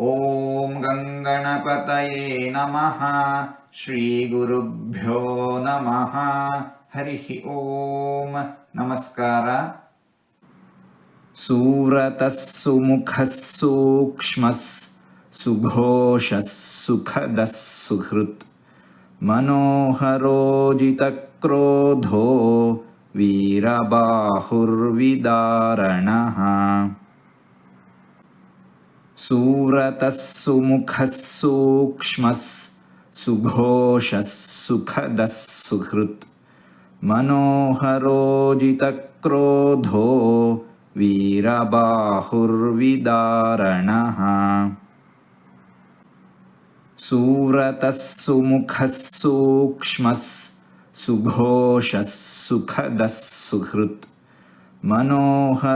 ॐ गङ्गणपतये नमः श्रीगुरुभ्यो नमः। हरिः ॐ नमस्कार। सूरतः सुमुखः सूक्ष्मः सुघोषः सुखदः सुहृत्। मनोहरोजितक्रोधो वीरबाहुर्विदारणः। सूरतः सुमुखः सूक्ष्मः सुघोषः सुखदः सुहृत् मनोहरोजितक्रोधो वीरबाहुर्विदारणः सूरतः सुमुखः सूक्ष्मः सुघोषः सुखदः सुहृत् मनोहरोजितक्रोधो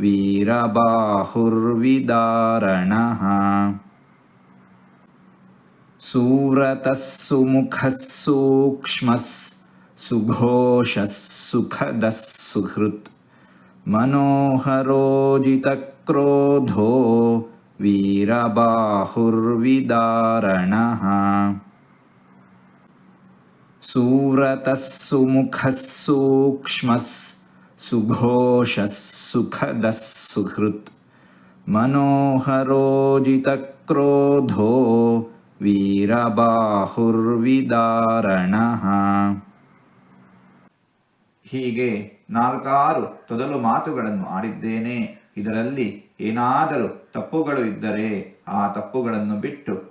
वीरबाहुर्विदारणः। सूरतः सुमुखः सूक्ष्मः सुघोषः सुखदः सुहृत् मनोहरोजितक्रोधो वीरबाहुर्विदारणः। सूरतः सुमुखः सूक्ष्मः सुघोषः सुखदः सुहृत् मनोहरोजितक्रोधो ವೀರಬಾಹುರ್ವಿದಾರಣಃ ಹೀಗೆ ನಾಲ್ಕಾರು ತೊದಲು ಮಾತುಗಳನ್ನು ಆಡಿದ್ದೇನೆ ಇದರಲ್ಲಿ ಏನಾದರೂ ತಪ್ಪುಗಳು ಇದ್ದರೆ ಆ ತಪ್ಪುಗಳನ್ನು ಬಿಟ್ಟು